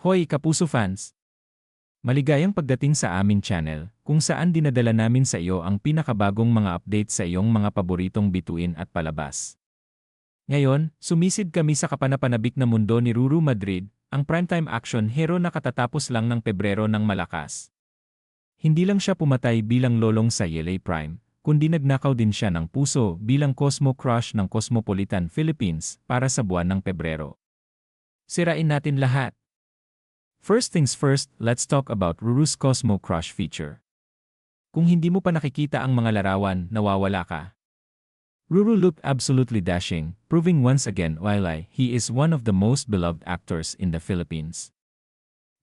Hoy Kapuso fans! Maligayang pagdating sa aming channel, kung saan dinadala namin sa iyo ang pinakabagong mga update sa iyong mga paboritong bituin at palabas. Ngayon, sumisid kami sa kapanapanabik na mundo ni Ruru Madrid, ang primetime action hero na katatapos lang ng Pebrero ng malakas. Hindi lang siya pumatay bilang lolong sa Yelay Prime, kundi nagnakaw din siya ng puso bilang Cosmo Crush ng Cosmopolitan Philippines para sa buwan ng Pebrero. Sirain natin lahat. First things first, let's talk about Ruru's Cosmo Crush feature. Kung hindi mo pa nakikita ang mga larawan, nawawala ka. Ruru looked absolutely dashing, proving once again why he is one of the most beloved actors in the Philippines.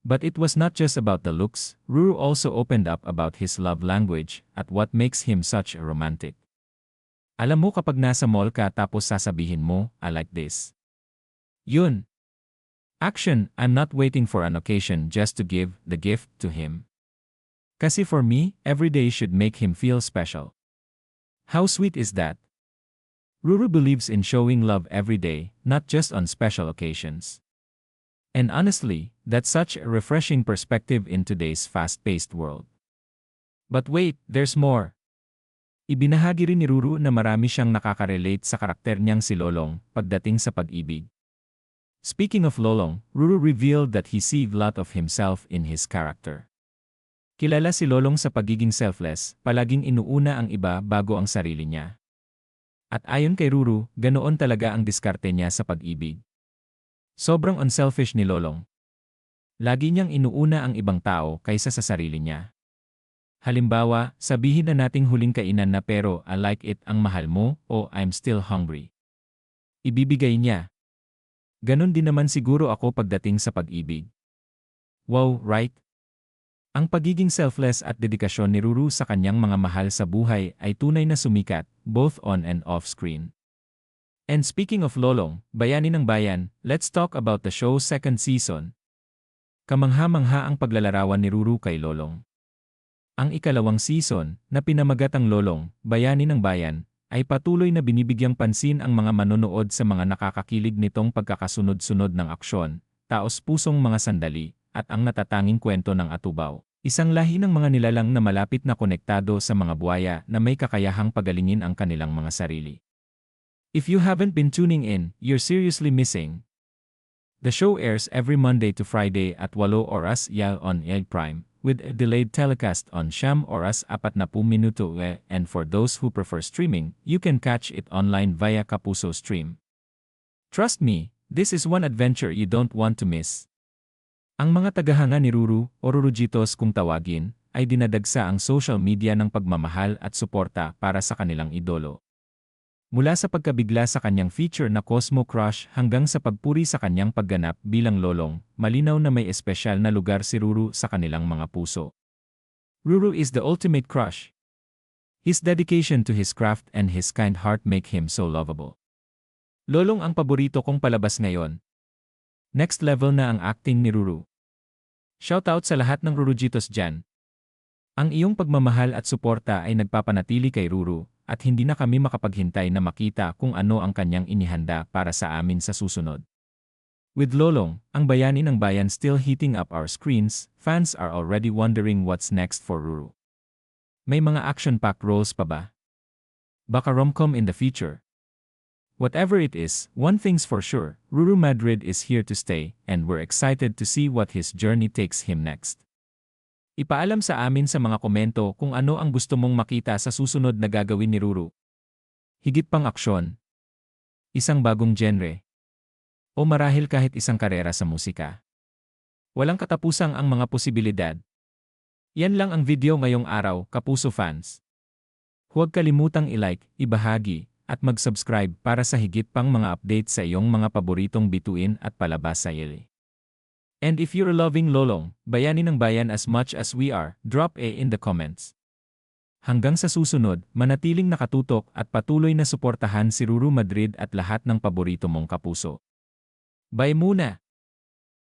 But it was not just about the looks, Ruru also opened up about his love language at what makes him such a romantic. Alam mo kapag nasa mall ka tapos sasabihin mo, I like this. Yun, Action, I'm not waiting for an occasion just to give the gift to him. Kasi for me, every day should make him feel special. How sweet is that? Ruru believes in showing love every day, not just on special occasions. And honestly, that's such a refreshing perspective in today's fast-paced world. But wait, there's more. Ibinahagi rin ni Ruru na marami siyang nakaka-relate sa karakter niyang si Lolong pagdating sa pag-ibig. Speaking of Lolong, Ruru revealed that he sees a lot of himself in his character. Kilala si Lolong sa pagiging selfless, palaging inuuna ang iba bago ang sarili niya. At ayon kay Ruru, ganoon talaga ang diskarte niya sa pag-ibig. Sobrang unselfish ni Lolong. Lagi niyang inuuna ang ibang tao kaysa sa sarili niya. Halimbawa, sabihin na nating huling kainan na pero I like it ang mahal mo o I'm still hungry. Ibibigay niya, Ganon din naman siguro ako pagdating sa pag-ibig. Wow, right? Ang pagiging selfless at dedikasyon ni Ruru sa kanyang mga mahal sa buhay ay tunay na sumikat, both on and off screen. And speaking of Lolong, Bayani ng Bayan, let's talk about the show's second season. Kamangha-mangha ang paglalarawan ni Ruru kay Lolong. Ang ikalawang season, na pinamagat ang Lolong, Bayani ng Bayan, ay patuloy na binibigyang pansin ang mga manonood sa mga nakakakilig nitong pagkakasunod-sunod ng aksyon, taos-pusong mga sandali, at ang natatanging kwento ng atubaw. Isang lahi ng mga nilalang na malapit na konektado sa mga buwaya na may kakayahang pagalingin ang kanilang mga sarili. If you haven't been tuning in, you're seriously missing. The show airs every Monday to Friday at 8 oras ya on Egg Prime with a delayed telecast on Sham Oras 40 minuto e, and for those who prefer streaming, you can catch it online via Kapuso Stream. Trust me, this is one adventure you don't want to miss. Ang mga tagahanga ni Ruru, o Rurujitos kung tawagin, ay dinadagsa ang social media ng pagmamahal at suporta para sa kanilang idolo. Mula sa pagkabigla sa kanyang feature na Cosmo Crush hanggang sa pagpuri sa kanyang pagganap bilang lolong, malinaw na may espesyal na lugar si Ruru sa kanilang mga puso. Ruru is the ultimate crush. His dedication to his craft and his kind heart make him so lovable. Lolong ang paborito kong palabas ngayon. Next level na ang acting ni Ruru. Shoutout sa lahat ng Rurujitos dyan. Ang iyong pagmamahal at suporta ay nagpapanatili kay Ruru, at hindi na kami makapaghintay na makita kung ano ang kanyang inihanda para sa amin sa susunod. With Lolong, ang bayani ng bayan still heating up our screens, fans are already wondering what's next for Ruru. May mga action-packed roles pa ba? Baka romcom in the future. Whatever it is, one thing's for sure, Ruru Madrid is here to stay, and we're excited to see what his journey takes him next. Ipaalam sa amin sa mga komento kung ano ang gusto mong makita sa susunod na gagawin ni Ruru. Higit pang aksyon. Isang bagong genre. O marahil kahit isang karera sa musika. Walang katapusang ang mga posibilidad. Yan lang ang video ngayong araw, Kapuso fans. Huwag kalimutang i-like, ibahagi, at mag-subscribe para sa higit pang mga update sa iyong mga paboritong bituin at palabas sa ili. And if you're loving Lolong, bayani ng bayan as much as we are, drop A in the comments. Hanggang sa susunod, manatiling nakatutok at patuloy na suportahan si Ruru Madrid at lahat ng paborito mong kapuso. Bye muna!